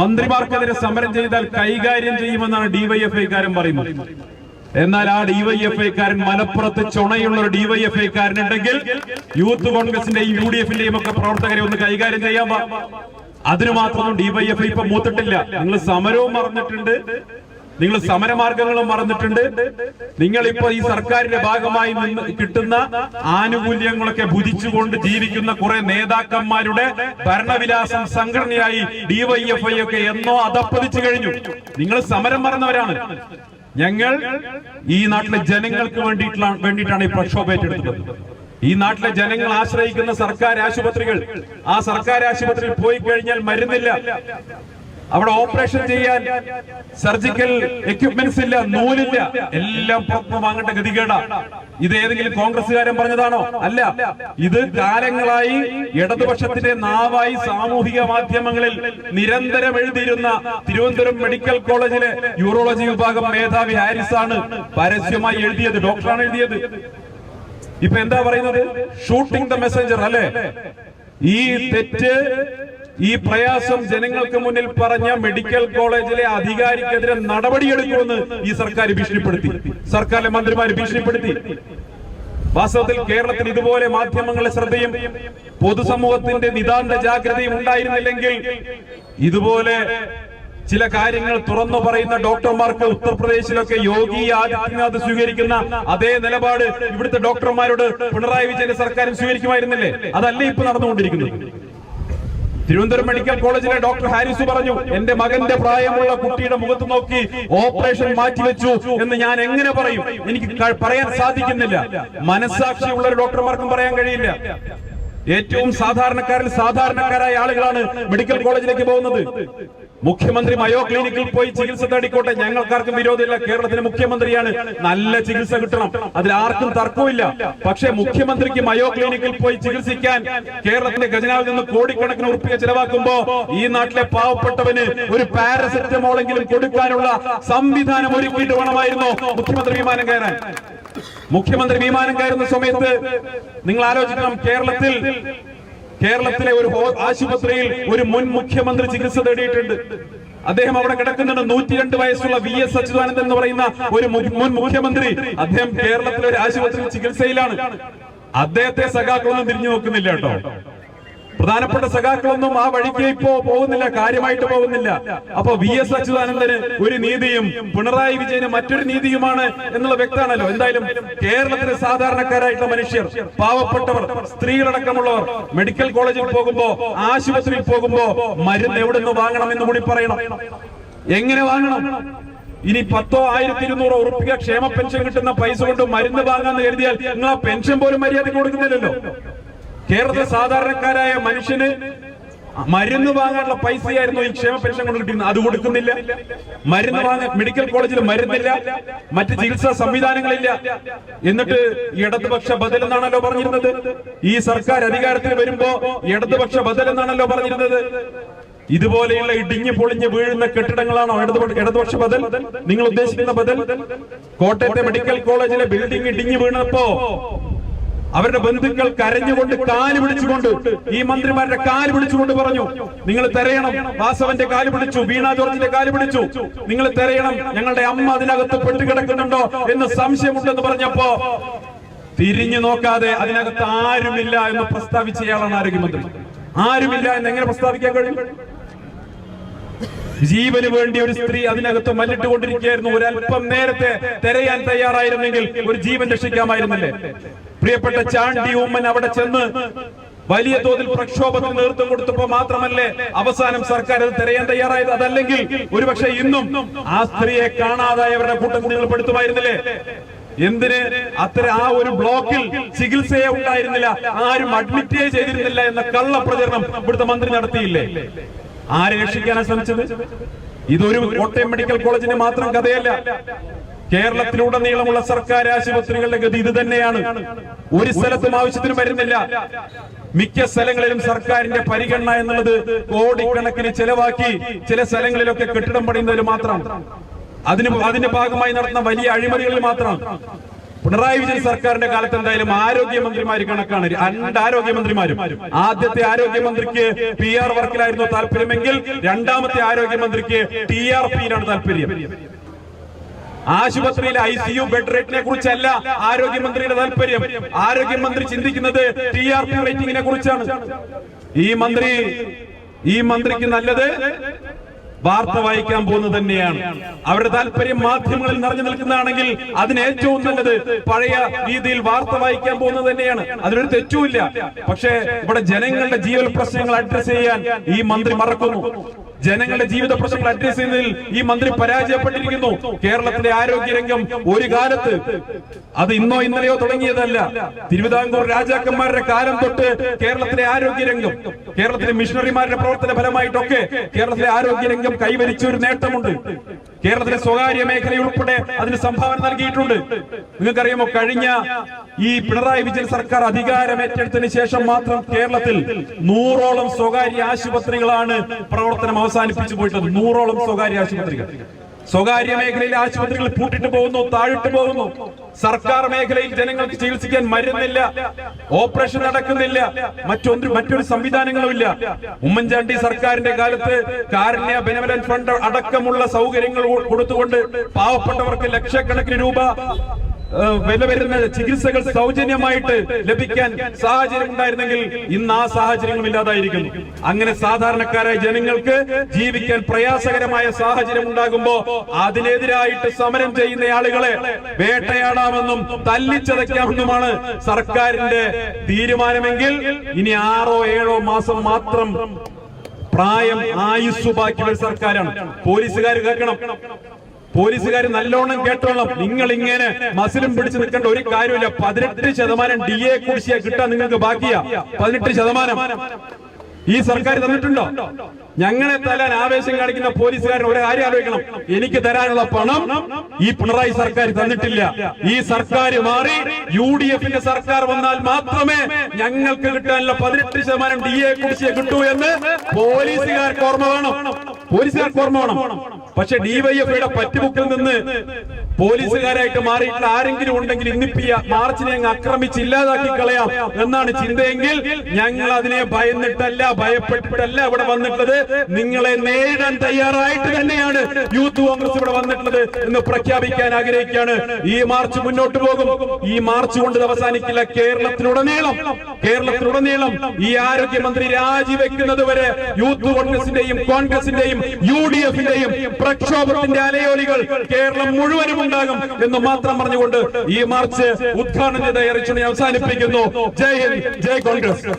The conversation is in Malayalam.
മന്ത്രിമാർക്കെതിരെ സമരം ചെയ്താൽ കൈകാര്യം ചെയ്യുമെന്നാണ് ഡിവൈഎഫ്ഐക്കാരൻ പറയുന്നത്. എന്നാൽ ആ ഡിവൈഎഫ്ഐക്കാരൻ മലപ്പുറത്ത് ചുണയുള്ള ഒരു ഡിവൈഎഫ്ഐക്കാരനുണ്ടെങ്കിൽ യൂത്ത് കോൺഗ്രസിന്റെയും യു ഡി എഫിന്റെയും ഒക്കെ പ്രവർത്തകരെ ഒന്ന് കൈകാര്യം ചെയ്യാൻ അതിനു മാത്രം ഡിവൈഎഫ്ഐ ഇപ്പൊ മൂത്തിട്ടില്ല. നിങ്ങൾ സമരവും മറന്നിട്ടുണ്ട്. നിങ്ങൾ സമരമാർഗങ്ങളും മറന്നിട്ടുണ്ട്. നിങ്ങൾ ഇപ്പൊ ഈ സർക്കാരിന്റെ ഭാഗമായി കിട്ടുന്ന ആനുകൂല്യങ്ങളൊക്കെ ഭുജിച്ചുകൊണ്ട് ജീവിക്കുന്ന കുറെ നേതാക്കന്മാരുടെ ഭരണവിലാസം സംഘടനയായി ഡിവൈഎഫ്ഐ ഒക്കെ എന്നോ അതപ്പതിച്ചു കഴിഞ്ഞു. നിങ്ങൾ സമരം മറന്നവരാണ്. ഞങ്ങൾ ഈ നാട്ടിലെ ജനങ്ങൾക്ക് വേണ്ടിയിട്ടുള്ള വേണ്ടിയിട്ടാണ് ഈ പ്രക്ഷോഭം ഏറ്റെടുത്തത്. ഈ നാട്ടിലെ ജനങ്ങൾ ആശ്രയിക്കുന്ന സർക്കാർ ആശുപത്രികൾ ആ സർക്കാർ ആശുപത്രിയിൽ പോയി കഴിഞ്ഞാൽ മരുന്നില്ല. അവിടെ ഓപ്പറേഷൻ ചെയ്യാൻ സർജിക്കൽ എക്യുപ്മെന്റ്സ് ഇല്ല നൂലില്ല. എല്ലാം പുറത്ത് വാങ്ങേണ്ട ഗതികേട. ഇത് ഏതെങ്കിലും കോൺഗ്രസ്സുകാരൻ പറഞ്ഞതാണോ? അല്ല. ഇത് കാലങ്ങളായി ഇടതുപക്ഷത്തിന്റെ നാവായി സാമൂഹിക മാധ്യമങ്ങളിൽ നിരന്തരം എഴുതിയിരുന്ന തിരുവനന്തപുരം മെഡിക്കൽ കോളേജിലെ യൂറോളജി വിഭാഗം മേധാവി ഹാരിസ് ആണ് പരസ്യമായി എഴുതിയത് ഡോക്ടറാണ് എഴുതിയത്. ഇപ്പൊ എന്താ പറയുന്നത്? ഷൂട്ടിംഗ് ദ മെസ്സഞ്ചർ അല്ലെ? ഈ തെറ്റ് ഈ പ്രയാസം ജനങ്ങൾക്ക് മുന്നിൽ പറഞ്ഞ മെഡിക്കൽ കോളേജിലെ അധികാരിക്കെതിരെ നടപടിയെടുക്കുമെന്ന് ഈ സർക്കാർ ഭീഷണിപ്പെടുത്തി. സർക്കാരിലെ മന്ത്രിമാർ ഭീഷണിപ്പെടുത്തി. വാസ്തവത്തിൽ കേരളത്തിൽ ഇതുപോലെ മാധ്യമങ്ങളുടെ ശ്രദ്ധയും പൊതുസമൂഹത്തിന്റെ നിതാന്ത ജാഗ്രതയും ഉണ്ടായിരുന്നില്ലെങ്കിൽ ഇതുപോലെ ചില കാര്യങ്ങൾ തുറന്നു പറയുന്ന ഡോക്ടർമാർക്ക് ഉത്തർപ്രദേശിലൊക്കെ യോഗി ആദിത്യനാഥ് സ്വീകരിക്കുന്ന അതേ നിലപാട് ഇവിടുത്തെ ഡോക്ടർമാരോട് പിണറായി വിജയന്റെ സർക്കാരും സ്വീകരിക്കുമായിരുന്നില്ലേ? അതല്ലേ ഇപ്പൊ നടന്നുകൊണ്ടിരിക്കുന്നത്. തിരുവനന്തപുരം മെഡിക്കൽ കോളേജിലെ ഡോക്ടർ ഹാരിസ് പറഞ്ഞു എന്റെ മകന്റെ പ്രായമുള്ള കുട്ടിയുടെ മുഖത്ത് നോക്കി ഓപ്പറേഷൻ മാറ്റിവെച്ചു എന്ന് ഞാൻ എങ്ങനെ പറയും? എനിക്ക് പറയാൻ സാധിക്കുന്നില്ല. മനസ്സാക്ഷിയുള്ള ഡോക്ടർമാർക്കും പറയാൻ കഴിയില്ല. ഏറ്റവും സാധാരണക്കാരിൽ സാധാരണക്കാരായ ആളുകളാണ് മെഡിക്കൽ കോളേജിലേക്ക് പോകുന്നത്. മുഖ്യമന്ത്രി മയോ ക്ലിനിക്കിൽ പോയി ചികിത്സ തേടിക്കോട്ടെ. ഞങ്ങൾക്കാർക്കും വിരോധമില്ല. കേരളത്തിലെ മുഖ്യമന്ത്രിയാണ് നല്ല ചികിത്സ കിട്ടണം. അതിൽ ആർക്കും തർക്കമില്ല പക്ഷെ മുഖ്യമന്ത്രിക്ക് മയോ ക്ലിനിക്കിൽ പോയി ചികിത്സിക്കാൻ കേരളത്തിന്റെ ഖജനാവിൽ നിന്ന് കോടിക്കണക്കിന് ഉറപ്പിക ചെലവാക്കുമ്പോ ഈ നാട്ടിലെ പാവപ്പെട്ടവന് ഒരു പാരസെറ്റമോളെങ്കിലും കൊടുക്കാനുള്ള സംവിധാനം ഒരുക്കിയിട്ട് വേണമായിരുന്നു മുഖ്യമന്ത്രി വിമാനം കയറാൻ. മുഖ്യമന്ത്രി വിമാനം കയറുന്ന സമയത്ത് നിങ്ങൾ ആലോചിക്കണം കേരളത്തിൽ കേരളത്തിലെ ഒരു ആശുപത്രിയിൽ ഒരു മുൻ മുഖ്യമന്ത്രി ചികിത്സ തേടിയിട്ടുണ്ട്. അദ്ദേഹം അവിടെ കിടക്കുന്നുണ്ട്. നൂറ്റിരണ്ട് വയസ്സുള്ള വി എസ് അച്യുതാനന്ദൻ എന്ന് പറയുന്ന ഒരു മുൻ മുഖ്യമന്ത്രി അദ്ദേഹം കേരളത്തിലെ ഒരു ആശുപത്രിയിൽ ചികിത്സയിലാണ്. അദ്ദേഹത്തെ സഖാക്കളൊന്നും തിരിഞ്ഞു നോക്കുന്നില്ല കേട്ടോ. പ്രധാനപ്പെട്ട സഖാക്കളൊന്നും ആ വഴിക്ക് ഇപ്പോ പോകുന്നില്ല കാര്യമായിട്ട് പോകുന്നില്ല. അപ്പൊ വി എസ് അച്യുതാനന്ദന് ഒരു നീതിയും പിണറായി വിജയന് മറ്റൊരു നീതിയുമാണ് എന്നുള്ള വ്യക്തമാണല്ലോ. എന്തായാലും കേരളത്തിലെ സാധാരണക്കാരായിട്ടുള്ള മനുഷ്യർ പാവപ്പെട്ടവർ സ്ത്രീകളടക്കമുള്ളവർ മെഡിക്കൽ കോളേജിൽ പോകുമ്പോ ആശുപത്രിയിൽ പോകുമ്പോ മരുന്ന് എവിടെ നിന്ന് വാങ്ങണം എന്ന് കൂടി പറയണം. എങ്ങനെ വാങ്ങണം? ഇനി പത്തോ ആയിരത്തി ഇരുന്നൂറോ ഉറുപ്പിക ക്ഷേമ പെൻഷൻ കിട്ടുന്ന പൈസ കൊണ്ട് മരുന്ന് വാങ്ങാന്ന് കരുതിയാൽ നിങ്ങൾ ആ പെൻഷൻ പോലും മര്യാദയ്ക്ക് കൊടുക്കുന്നില്ലല്ലോ. കേരളത്തിലെ സാധാരണക്കാരായ മനുഷ്യന് മരുന്ന് വാങ്ങാനുള്ള പൈസയായിരുന്നു ഈ ക്ഷേമ പെൻഷൻ കൊണ്ട് കിട്ടുന്നത് അത് കൊടുക്കുന്നില്ല. മരുന്ന് വാങ്ങാൻ മെഡിക്കൽ കോളേജിൽ മരുന്നില്ല. മറ്റ് ചികിത്സാ സംവിധാനങ്ങളില്ല. എന്നിട്ട് ഇടതുപക്ഷ ബദൽ എന്നാണല്ലോ പറഞ്ഞിരുന്നത്. ഈ സർക്കാർ അധികാരത്തിൽ വരുമ്പോ ഇടതുപക്ഷ ബദൽ എന്നാണല്ലോ പറഞ്ഞിരുന്നത്. ഇതുപോലെയുള്ള ഇടിഞ്ഞു പൊളിഞ്ഞ് വീഴുന്ന കെട്ടിടങ്ങളാണോ ഇടതുപക്ഷ ഇടതുപക്ഷ ബദൽ? നിങ്ങൾ ഉദ്ദേശിക്കുന്ന ബദൽ? കോട്ടയത്തെ മെഡിക്കൽ കോളേജിലെ ബിൽഡിംഗ് ഇടിഞ്ഞു വീണപ്പോ അവരുടെ ബന്ധുക്കൾ കരഞ്ഞുകൊണ്ട് കാൽ പിടിച്ചുകൊണ്ട് ഈ മന്ത്രിമാരുടെ കാൽ പിടിച്ചുകൊണ്ട് പറഞ്ഞു നിങ്ങൾ തെരയണം. വാസവന്റെ കാൽ പിടിച്ചു വീണ ജോർജിന്റെ കാൽ പിടിച്ചു. നിങ്ങൾ തെരയണം ഞങ്ങളുടെ അമ്മ അതിനകത്ത് പെട്ടുകിടക്കുന്നുണ്ടോ? എന്ന് സംശയമുണ്ടെന്ന് പറഞ്ഞപ്പോ തിരിഞ്ഞു നോക്കാതെ അതിനകത്ത് ആരുമില്ല എന്ന് പ്രസ്താവിച്ചയാളാണ് ആരോഗ്യമന്ത്രി. ആരുമില്ല എന്ന് എങ്ങനെ പ്രസ്താവിക്കാൻ കഴിയും? ജീവന് വേണ്ടി ഒരു സ്ത്രീ അതിനകത്ത് മല്ലിട്ട് കൊണ്ടിരിക്കുകയായിരുന്നു ഒരല്പം നേരത്തെ തെരയാൻ തയ്യാറായിരുന്നെങ്കിൽ ഒരു ജീവൻ രക്ഷിക്കാമായിരുന്നില്ലേ? പ്രിയപ്പെട്ട ചാണ്ടി ഉമ്മൻ അവിടെ ചെന്ന് വലിയ തോതിൽ പ്രക്ഷോഭത്തിൽ നേതൃത്വം കൊടുത്തപ്പോ മാത്രമല്ലേ അവസാനം സർക്കാർ അത് തിരയാൻ തയ്യാറായത്? അതല്ലെങ്കിൽ ഒരുപക്ഷെ ഇന്നും ആ സ്ത്രീയെ കാണാതായവരുടെ കൂട്ടം കുട്ടികൾ പെടുത്തുമായിരുന്നില്ലേ? എന്തിന്? അത്ര ആ ഒരു ബ്ലോക്കിൽ ചികിത്സയെ ഉണ്ടായിരുന്നില്ല. ആരും അഡ്മിറ്റേ ചെയ്തിരുന്നില്ല എന്ന കള്ള പ്രചരണം ഇവിടുത്തെ മന്ത്രി നടത്തിയില്ലേ? ആരെ രക്ഷിക്കാനാണ് ശ്രമിച്ചത്? ഇതൊരു കോട്ടയം മെഡിക്കൽ കോളേജിന് മാത്രം കഥയല്ല. കേരളത്തിലുടനീളമുള്ള സർക്കാർ ആശുപത്രികളുടെ ഗതി ഇത് തന്നെയാണ്. ഒരു സ്ഥലത്തും ആവശ്യത്തിന് വരുന്നില്ല. മിക്ക സ്ഥലങ്ങളിലും സർക്കാരിന്റെ പരിഗണന എന്നുള്ളത് കോടിക്കണക്കിന് ചെലവാക്കി ചില സ്ഥലങ്ങളിലൊക്കെ കെട്ടിടം പണിയുന്നതിൽ മാത്രം. അതിന് അതിന്റെ ഭാഗമായി നടത്തുന്ന വലിയ അഴിമതികളിൽ മാത്രം. പിണറായി വിജയൻ സർക്കാരിന്റെ കാലത്ത് എന്തായാലും ആരോഗ്യമന്ത്രിമാര് കണക്കാണ്. രണ്ട് ആരോഗ്യമന്ത്രിമാരും. ആദ്യത്തെ ആരോഗ്യമന്ത്രിക്ക് പി ആർ വർക്കിലായിരുന്നു താല്പര്യമെങ്കിൽ രണ്ടാമത്തെ ആരോഗ്യമന്ത്രിക്ക് ടി ആർ പിയിലാണ് താല്പര്യം. ആശുപത്രിയിലെ ഐ സി യു ബെഡ് റേറ്റിനെ കുറിച്ചല്ല ആരോഗ്യമന്ത്രിയുടെ താല്പര്യം. ആരോഗ്യമന്ത്രി ചിന്തിക്കുന്നത് ടി ആർ പി റേറ്റിംഗിനെ കുറിച്ചാണ്. ഈ മന്ത്രി ഈ മന്ത്രിക്ക് നല്ലത് വാർത്ത വായിക്കാൻ പോകുന്നത് തന്നെയാണ്. അവരുടെ താല്പര്യം മാധ്യമങ്ങളിൽ നിറഞ്ഞു നിൽക്കുന്നതാണെങ്കിൽ അതിന് ഏറ്റവും നല്ലത് പഴയ രീതിയിൽ വാർത്ത വായിക്കാൻ പോകുന്നത് തന്നെയാണ്. അതിനൊരു തെറ്റുമില്ല. പക്ഷേ ഇവിടെ ജനങ്ങളുടെ ജീവൽ പ്രശ്നങ്ങൾ അഡ്രസ് ചെയ്യാൻ ഈ മന്ത്രി മറക്കുന്നു. ജനങ്ങളുടെ ജീവിത പ്രശ്നങ്ങൾ അഡ്രസ് ചെയ്യുന്നതിൽ ഈ മന്ത്രി പരാജയപ്പെട്ടിരിക്കുന്നു. കേരളത്തിലെ ആരോഗ്യരംഗം ഒരു കാലത്ത് അത് ഇന്നോ ഇന്നലെയോ തുടങ്ങിയതല്ല. തിരുവിതാംകൂർ രാജാക്കന്മാരുടെ കാലം തൊട്ട് കേരളത്തിലെ ആരോഗ്യരംഗം കേരളത്തിലെ മിഷണറിമാരുടെ പ്രവർത്തന ഫലമായിട്ടൊക്കെ കേരളത്തിലെ ആരോഗ്യരംഗം കൈവരിച്ച ഒരു നേട്ടമുണ്ട്. കേരളത്തിലെ സ്വകാര്യ മേഖല ഉൾപ്പെടെ അതിന് സംഭാവന നൽകിയിട്ടുണ്ട്. നിങ്ങൾക്കറിയാമോ കഴിഞ്ഞ ഈ പിണറായി വിജയൻ സർക്കാർ അധികാരം ഏറ്റെടുത്തതിന് ശേഷം മാത്രം കേരളത്തിൽ നൂറോളം സ്വകാര്യ ആശുപത്രികളാണ് പ്രവർത്തനം അവസാനിപ്പിച്ചു പോയിട്ടുള്ളത്. നൂറോളം സ്വകാര്യ ആശുപത്രികൾ. സ്വകാര്യ മേഖലയിലെ ആശുപത്രികൾ പൂട്ടിട്ട് പോകുന്നു താഴിട്ട് പോകുന്നു. സർക്കാർ മേഖലയിൽ ജനങ്ങൾക്ക് ചികിത്സിക്കാൻ മരുന്നില്ല ഓപ്പറേഷൻ നടക്കുന്നില്ല മറ്റൊരു മറ്റൊരു സംവിധാനങ്ങളുമില്ല. ഉമ്മൻചാണ്ടി സർക്കാരിന്റെ കാലത്ത് കാരുണ്യ ബെനവലൻ ഫണ്ട് അടക്കമുള്ള സൗകര്യങ്ങൾ കൊടുത്തുകൊണ്ട് പാവപ്പെട്ടവർക്ക് ലക്ഷക്കണക്കിന് രൂപ വില വരുന്ന ചികിത്സകൾ സൗജന്യമായിട്ട് ലഭിക്കാൻ സാഹചര്യം ഉണ്ടായിരുന്നെങ്കിൽ ഇന്ന് ആ സാഹചര്യങ്ങൾ ഇല്ലാതായിരിക്കുന്നു. അങ്ങനെ സാധാരണക്കാരായ ജനങ്ങൾക്ക് ജീവിക്കാൻ പ്രയാസകരമായ സാഹചര്യം ഉണ്ടാകുമ്പോ അതിനെതിരായിട്ട് സമരം ചെയ്യുന്ന ആളുകളെ വേട്ടയാടാമെന്നും തല്ലിച്ചതയ്ക്കാമെന്നുമാണ് സർക്കാരിന്റെ തീരുമാനമെങ്കിൽ ഇനി ആറോ ഏഴോ മാസം മാത്രം പ്രായം ആയുസ് ബാക്കിയുള്ള സർക്കാരാണ്. പോലീസുകാർ കേൾക്കണം. പോലീസുകാർ നല്ലോണം കേട്ടോളാം. നിങ്ങൾ ഇങ്ങനെ മസിലും പിടിച്ച് നിൽക്കേണ്ട ഒരു കാര്യമില്ല പതിനെട്ട് ശതമാനം ഡി എ കുടിശ്ശിയ കിട്ടാൻ നിങ്ങൾക്ക് ബാക്കിയാ. പതിനെട്ട് ശതമാനം. ഈ സർക്കാർ തന്നിട്ടുണ്ടോ? ഞങ്ങളെ തല്ലാൻ ആവേശം കാണിക്കുന്ന പോലീസുകാരൻ ഒരു കാര്യം ആലോചിക്കണം. എനിക്ക് തരാനുള്ള പണം ഈ പിണറായി സർക്കാർ തന്നിട്ടില്ല. ഈ സർക്കാർ മാറി യു ഡി എഫിന്റെ സർക്കാർ വന്നാൽ മാത്രമേ ഞങ്ങൾക്ക് കിട്ടാനുള്ള പതിനെട്ട് ശതമാനം ഡി എ കുറിച്ച് കിട്ടൂ എന്ന് പോലീസുകാർക്ക് ഓർമ്മ വേണം. പോലീസുകാർക്ക് ഓർമ്മ വേണം. പക്ഷെ ഡിവൈഎഫ്ഐയുടെ പറ്റുബുക്കിൽ നിന്ന് പോലീസുകാരായിട്ട് മാറിയിട്ടുള്ള ആരെങ്കിലും ഉണ്ടെങ്കിൽ ഇന്നിപ്പിയ മാർച്ചിനെ അങ്ങ് ആക്രമിച്ച് ഇല്ലാതാക്കി കളയാം എന്നാണ് ചിന്തയെങ്കിൽ ഞങ്ങൾ അതിനെ ഭയന്നിട്ടല്ല ഭയപ്പെട്ടിട്ടല്ല ഇവിടെ വന്നിട്ടുള്ളത്. നിങ്ങളെ നേരിടാൻ തയ്യാറായിട്ട് തന്നെയാണ് യൂത്ത് കോൺഗ്രസ് ഇവിടെ വന്നിട്ടുള്ളത് എന്ന് പ്രഖ്യാപിക്കാൻ ആഗ്രഹിക്കുകയാണ്. ഈ മാർച്ച് മുന്നോട്ട് പോകും. ഈ മാർച്ച് കൊണ്ട് അവസാനിക്കില്ല. കേരളത്തിലുടനീളം കേരളത്തിലുടനീളം ഈ ആരോഗ്യമന്ത്രി രാജിവെക്കുന്നത് വരെ യൂത്ത് കോൺഗ്രസിന്റെയും കോൺഗ്രസിന്റെയും യു ഡി എഫിന്റെയും പ്രക്ഷോഭത്തിന്റെ അലയോലികൾ കേരളം മുഴുവനും ഉണ്ടാകും എന്ന് മാത്രം പറഞ്ഞുകൊണ്ട് ഈ മാർച്ച് ഉദ്ഘാടനം ചെയ്ത അവസാനിപ്പിക്കുന്നു. ജയ് ഹിന്ദ് ജയ് കോൺഗ്രസ്.